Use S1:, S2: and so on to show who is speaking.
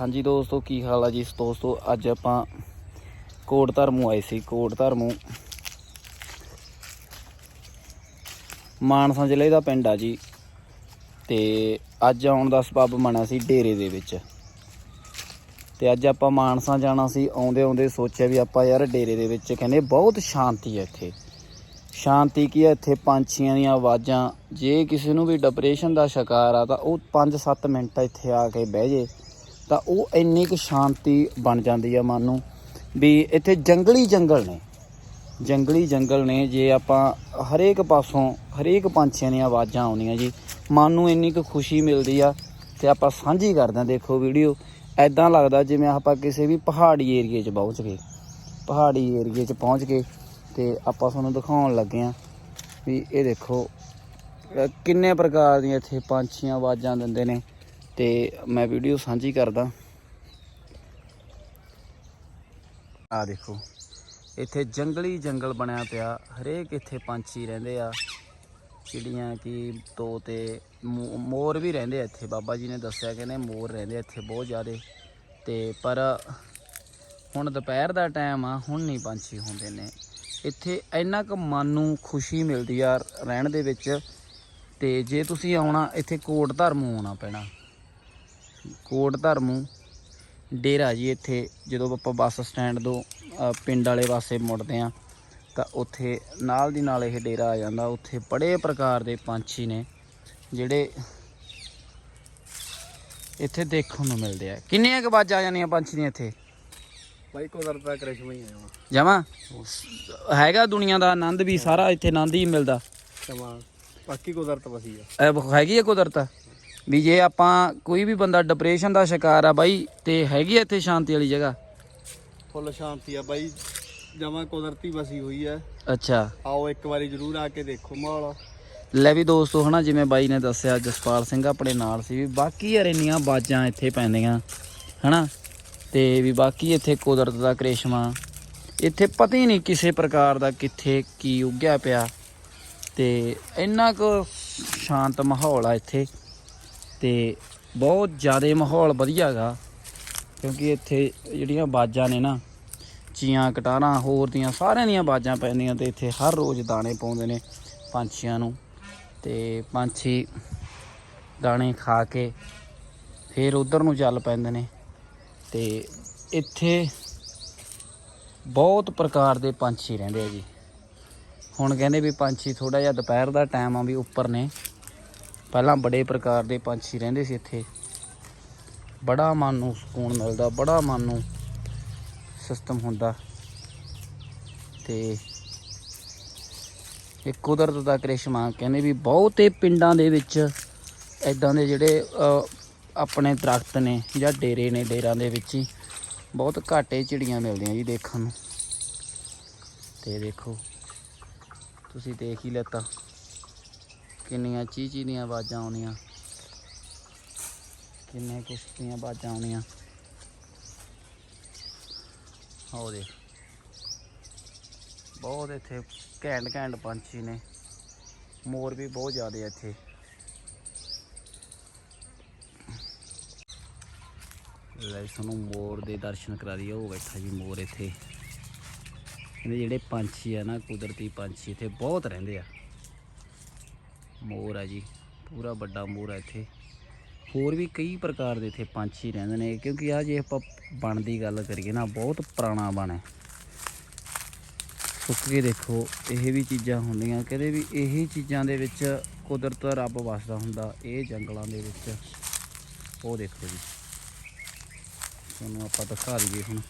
S1: ਹਾਂਜੀ ਦੋਸਤੋ, ਕੀ ਹਾਲ ਆ ਜੀ? ਦੋਸਤੋ, ਅੱਜ ਆਪਾਂ ਕੋਟ ਧਰਮੂ ਆਏ ਸੀ। ਕੋਟ ਧਰਮੋਂ ਮਾਨਸਾ ਜ਼ਿਲ੍ਹੇ ਦਾ ਪਿੰਡ ਆ ਜੀ। ਤੇ ਅੱਜ ਆਉਣ ਦਾ ਸਬੱਬ ਬਣਿਆ ਸੀ ਡੇਰੇ ਦੇ ਵਿੱਚ। ਤੇ ਅੱਜ ਆਪਾਂ ਮਾਨਸਾ ਜਾਣਾ ਸੀ। ਆਉਂਦੇ ਆਉਂਦੇ ਸੋਚਿਆ ਵੀ ਆਪਾਂ ਯਾਰ ਡੇਰੇ ਦੇ ਵਿੱਚ ਕਹਿੰਦੇ ਬਹੁਤ ਸ਼ਾਂਤੀ ਹੈ ਇੱਥੇ। ਸ਼ਾਂਤੀ ਕੀ ਹੈ ਇੱਥੇ ਪੰਛੀਆਂ ਦੀਆਂ ਆਵਾਜ਼ਾਂ। ਜੇ ਕਿਸੇ ਨੂੰ ਵੀ ਡਿਪਰੈਸ਼ਨ ਦਾ ਸ਼ਿਕਾਰ ਆ ਤਾਂ ਉਹ 5-7 ਮਿੰਟ ਇੱਥੇ ਆ ਕੇ ਬਹਿ ਜੇ। ਤਾਂ ਉਹ ਇੰਨੀ ਕੁ ਸ਼ਾਂਤੀ ਬਣ ਜਾਂਦੀ ਆ ਮਨ ਨੂੰ ਵੀ ਇੱਥੇ ਜੰਗਲੀ ਜੰਗਲ ਨੇ। ਜੰਗਲੀ ਜੰਗਲ ਨੇ ਜੇ ਆਪਾਂ ਹਰੇਕ ਪਾਸੋਂ, ਹਰੇਕ ਪੰਛੀਆਂ ਦੀਆਂ ਆਵਾਜ਼ਾਂ ਆਉਂਦੀਆਂ ਜੀ, ਮਨ ਨੂੰ ਇੰਨੀ ਕੁ ਖੁਸ਼ੀ ਮਿਲਦੀ ਆ ਤੇ ਆਪਾਂ ਸਾਂਝੀ ਕਰਦੇ ਹਾਂ, ਦੇਖੋ ਵੀਡੀਓ। ਐਦਾਂ ਲੱਗਦਾ ਜਿਵੇਂ ਆਪਾਂ ਕਿਸੇ ਵੀ ਪਹਾੜੀ ਏਰੀਏ 'ਚ ਪਹੁੰਚ ਗਏ। ਪਹਾੜੀ ਏਰੀਏ 'ਚ ਪਹੁੰਚ ਗਏ ਤੇ ਆਪਾਂ ਤੁਹਾਨੂੰ ਦਿਖਾਉਣ ਲੱਗੇ ਆ ਵੀ ਇਹ ਦੇਖੋ ਕਿੰਨੇ ਪ੍ਰਕਾਰ ਦੀਆਂ ਇੱਥੇ ਪੰਛੀਆਂ ਆਵਾਜ਼ਾਂ ਦਿੰਦੇ ਨੇ। ਤੇ ਮੈਂ ਵੀਡੀਓ ਸਾਂਝੀ ਕਰਦਾ। ਆ ਦੇਖੋ, ਇੱਥੇ ਜੰਗਲੀ ਜੰਗਲ ਬਣਿਆ ਪਿਆ। ਹਰੇਕ ਇੱਥੇ ਪੰਛੀ ਰਹਿੰਦੇ ਆ। ਚਿੜੀਆਂ ਕੀ, ਤੋਤੇ, ਮੋ- ਮੋਰ ਵੀ ਰਹਿੰਦੇ ਆ ਇੱਥੇ। ਬਾਬਾ ਜੀ ਨੇ ਦੱਸਿਆ ਕਹਿੰਦੇ ਮੋਰ ਰਹਿੰਦੇ ਇੱਥੇ ਬਹੁਤ ਜ਼ਿਆਦੇ। ਤੇ ਪਰ ਹੁਣ ਦੁਪਹਿਰ ਦਾ ਟਾਈਮ ਆ, ਹੁਣ ਨਹੀਂ ਪੰਛੀ ਹੁੰਦੇ ਨੇ। ਇੱਥੇ ਇੰਨਾ ਕੁ ਮਨ ਨੂੰ ਖੁਸ਼ੀ ਮਿਲਦੀ ਆ ਰਹਿਣ ਦੇ ਵਿੱਚ। ਤੇ ਜੇ ਤੁਸੀਂ ਆਉਣਾ, ਇੱਥੇ ਕੋਟ ਧਰਮੋਂ ਆਉਣਾ ਪੈਣਾ। ਕੋਟ ਧਰਮੋਂ ਡੇਰਾ ਜੀ ਇੱਥੇ ਜਦੋਂ ਆਪਾਂ ਬੱਸ ਸਟੈਂਡ ਤੋਂ ਪਿੰਡ ਵਾਲੇ ਪਾਸੇ ਮੁੜਦੇ ਆ ਤਾਂ ਉੱਥੇ ਨਾਲ ਦੀ ਨਾਲ ਇਹ ਡੇਰਾ ਆ ਜਾਂਦਾ। ਉੱਥੇ ਬੜੇ ਪ੍ਰਕਾਰ ਦੇ ਪੰਛੀ ਨੇ ਜਿਹੜੇ ਇੱਥੇ ਦੇਖਣ ਨੂੰ ਮਿਲਦੇ ਆ। ਕਿੰਨੀਆਂ ਕੁ ਬਾਜਾਂ ਆ ਜਾਂਦੀਆਂ ਪੰਛੀ ਦੀਆਂ ਇੱਥੇ?
S2: ਬਾਈ ਕੁਦਰਤ ਦਾ ਕਰਿਸ਼ਮਾ ਹੀ ਵਾ
S1: ਜਮਾ? ਹੈਗਾ ਦੁਨੀਆ ਦਾ ਆਨੰਦ ਵੀ ਸਾਰਾ ਇੱਥੇ ਆਨੰਦ ਹੀ ਮਿਲਦਾ।
S2: ਸਮਾਂ ਬਾਕੀ ਕੁਦਰਤ ਵਸੀ ਆ।
S1: ਇਹ ਹੈਗੀ ਹੈ ਕੁਦਰਤ? ਵੀ ਜੇ ਆਪਾਂ ਕੋਈ ਵੀ ਬੰਦਾ ਡਿਪਰੈਸ਼ਨ ਦਾ ਸ਼ਿਕਾਰ ਆ ਬਾਈ ਤੇ ਹੈਗੀ ਆ ਇੱਥੇ ਸ਼ਾਂਤੀ ਵਾਲੀ ਜਗ੍ਹਾ?
S2: ਫੁੱਲ ਸ਼ਾਂਤੀ ਆ ਬਾਈ। ਜਮਾ ਕੁਦਰਤੀ ਵਸੀ ਹੋਈ ਆ।
S1: ਅੱਛਾ।
S2: ਆਓ ਇੱਕ ਵਾਰੀ ਜ਼ਰੂਰ ਆ ਕੇ ਦੇਖੋ ਮਾਹੌਲ।
S1: ਲੈ ਵੀ ਦੋਸਤੋ ਹਨਾ ਜਿਵੇਂ ਬਾਈ ਨੇ ਦੱਸਿਆ ਜਸਪਾਲ ਸਿੰਘ ਆਪਣੇ ਨਾਲ ਸੀ ਵੀ ਬਾਕੀ ਯਾਰ ਇੰਨੀਆਂ ਬਾਜਾਂ ਇੱਥੇ ਪੈਂਦੀਆਂ ਹਨਾ? ਤੇ ਵੀ ਬਾਕੀ ਇੱਥੇ ਕੁਦਰਤ ਦਾ ਕ੍ਰਿਸ਼ਮਾ। ਇੱਥੇ ਪਤਾ ਹੀ ਨਹੀਂ ਕਿਸੇ ਪ੍ਰਕਾਰ ਦਾ ਕਿੱਥੇ ਕੀ ਉੱਗਿਆ ਪਿਆ। ਤੇ ਇੰਨਾ ਕੁ ਸ਼ਾਂਤ ਮਾਹੌਲ ਆ ਇੱਥੇ। ਤੇ ਬਹੁਤ ਜ਼ਿਆਦਾ ਮਾਹੌਲ ਵਧੀਆ ਗਾ ਕਿਉਂਕਿ ਇੱਥੇ ਜਿਹੜੀਆਂ ਬਾਜਾਂ ਨੇ ਨਾ, ਚੀਆਂ, ਕਟਾਰਾਂ, ਹੋਰ ਦੀਆਂ ਸਾਰਿਆਂ ਦੀਆਂ ਬਾਜਾਂ ਪੈਂਦੀਆਂ ਤੇ ਇੱਥੇ ਹਰ ਰੋਜ਼ ਦਾਣੇ ਪਾਉਂਦੇ ਨੇ ਪੰਛੀਆਂ ਨੂੰ ਤੇ ਪੰਛੀ ਦਾਣੇ ਖਾ ਕੇ ਫਿਰ ਉਧਰ ਨੂੰ ਚੱਲ ਪੈਂਦੇ ਨੇ ਤੇ ਇੱਥੇ ਬਹੁਤ ਪ੍ਰਕਾਰ ਦੇ ਪੰਛੀ ਰਹਿੰਦੇ ਆ ਜੀ। ਹੁਣ ਕਹਿੰਦੇ ਵੀ ਪੰਛੀ ਥੋੜਾ ਜਿਹਾ ਦੁਪਹਿਰ ਦਾ ਟਾਈਮ ਆ ਵੀ ਉੱਪਰ ਨੇ ਪਹਿਲਾਂ ਬੜੇ ਪ੍ਰਕਾਰ ਦੇ ਪੰਛੀ ਰਹਿੰਦੇ ਸੀ ਇੱਥੇ। ਬੜਾ ਮਨ ਨੂੰ ਸਕੂਨ ਮਿਲਦਾ, ਬੜਾ ਮਨ ਨੂੰ ਸਿਸਟਮ ਹੁੰਦਾ। ਤੇ ਇਹ ਕੁਦਰਤ ਦਾ ਕ੍ਰਿਸ਼ਮਾ ਕਹਿੰਦੇ ਵੀ ਬਹੁਤੇ ਪਿੰਡਾਂ ਦੇ ਵਿੱਚ ਇਦਾਂ ਦੇ ਜਿਹੜੇ ਆਪਣੇ ਦਰਖਤ ਨੇ ਜਾਂ ਡੇਰੇ ਨੇ ਡੇਰਾਂ ਦੇ ਵਿੱਚ ਹੀ ਬਹੁਤ ਘਾਟੇ ਚਿੜੀਆਂ ਮਿਲਦੀਆਂ ਜੀ ਦੇਖਣ ਨੂੰ। ਤੇ ਦੇਖੋ, ਤੁਸੀਂ ਦੇਖ ਹੀ ਲੈਤਾ ਕਿੰਨੀਆਂ ਚੀ ਚੀ ਦੀਆਂ ਆਵਾਜ਼ਾਂ ਆਉਂਦੀਆਂ ਕਿੰਨੇ ਕੁਛ ਦੀਆਂ ਆਵਾਜ਼ਾਂ ਆਉਂਦੀਆਂ ਆਓ ਦੇਖ। ਬਹੁਤ ਇੱਥੇ ਘੈਂਟ ਘੈਂਟ ਪੰਛੀ ਨੇ। ਮੋਰ ਵੀ ਬਹੁਤ ਜ਼ਿਆਦੇ ਇੱਥੇ। ਲੈ ਸਾਨੂੰ ਮੋਰ ਦੇ ਦਰਸ਼ਨ ਕਰਾ ਦਈਏ। ਉਹ ਬੈਠਾ ਜੀ ਮੋਰ ਇੱਥੇ। ਇਹਦੇ ਜਿਹੜੇ ਪੰਛੀ ਆ ਨਾ, ਕੁਦਰਤੀ ਪੰਛੀ ਇੱਥੇ ਬਹੁਤ ਰਹਿੰਦੇ ਆ। ਮੋਰ ਹੈ ਜੀ। ਪੂਰਾ ਵੱਡਾ ਮੋਰ ਹੈ ਇੱਥੇ। ਹੋਰ ਵੀ ਕਈ ਪ੍ਰਕਾਰ ਦੇ ਇੱਥੇ ਪੰਛੀ ਰਹਿੰਦੇ ਨੇ, ਕਿਉਂਕਿ ਆ ਜੇ ਆਪਾਂ ਬਣ ਦੀ ਗੱਲ ਕਰੀਏ ਨਾ, ਬਹੁਤ ਪੁਰਾਣਾ ਬਣ ਹੈ। ਸੁੱਕ ਕੇ ਦੇਖੋ, ਇਹ ਵੀ ਚੀਜ਼ਾਂ ਹੁੰਦੀਆਂ ਕਹਿੰਦੇ ਵੀ ਇਹੀ ਚੀਜ਼ਾਂ ਦੇ ਵਿੱਚ ਕੁਦਰਤ ਦਾ ਰੱਬ ਵਸਦਾ ਹੁੰਦਾ, ਇਹ ਜੰਗਲਾਂ ਦੇ ਵਿੱਚ। ਉਹ ਦੇਖੋ ਜੀ। ਤੁਹਾਨੂੰ ਆਪਾਂ ਦਿਖਾ ਦਈਏ ਹੁਣ।